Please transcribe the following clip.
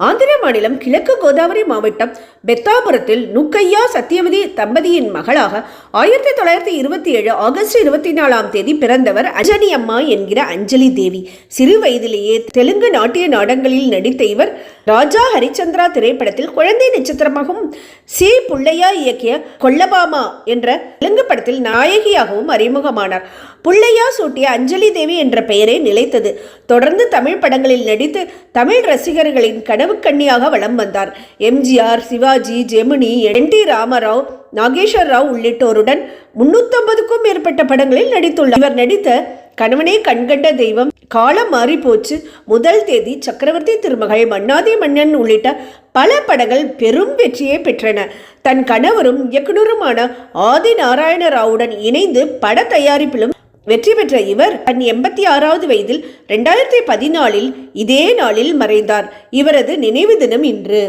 ஆந்திர மாநிலம் கிழக்கு கோதாவரி மாவட்டம் பெத்தாபுரத்தில் நுக்கையா சத்தியவதி தம்பதியின் மகளாக ஆயிரத்தி தொள்ளாயிரத்தி இருபத்தி ஏழு ஆகஸ்ட் இருபத்தி நாலாம் தேதி பிறந்தவர் அஞ்சனி அம்மா என்கிற அஞ்சலி தேவி. சிறு வயதிலேயே தெலுங்கு நாட்டிய நாடங்களில் நடித்த இவர் ராஜா ஹரிச்சந்திரா திரைப்படத்தில் குழந்தை நட்சத்திரமாகவும் சி புள்ளையா இயக்கிய கொல்லபாமா என்ற தெலுங்கு படத்தில் நாயகியாகவும் அறிமுகமானார். புள்ளையா சூட்டிய அஞ்சலி தேவி என்ற பெயரே நிலைத்தது. தொடர்ந்து தமிழ் படங்களில் நடித்து தமிழ் ரசிகர்களின் கனவு கண்ணியாக வலம் வந்தார். எம்ஜிஆர் சிவாஜி ஜெமினி என் டி ராமராவ் நாகேஸ்வர் ராவ் உள்ளிட்டோருடன் முன்னூத்தம்பதுக்கும் மேற்பட்ட படங்களில் நடித்துள்ளார். இவர் நடித்த கணவனே கண்கண்ட தெய்வம் காலம் மாறி போச்சு முதல் தேதி சக்கரவர்த்தி திருமகள் மன்னாதி மன்னன் உள்ளிட்ட பல படங்கள் பெரும் வெற்றியை பெற்றன. தன் கணவரும் இயக்குனருமான ஆதி நாராயண ராவுடன் இணைந்து பட தயாரிப்பிலும் வெற்றி பெற்ற இவர் தன் எண்பத்தி ஆறாவது வயதில் ரெண்டாயிரத்தி பதினாலில் இதே நாளில் மறைந்தார். இவரது நினைவு தினம் இன்று.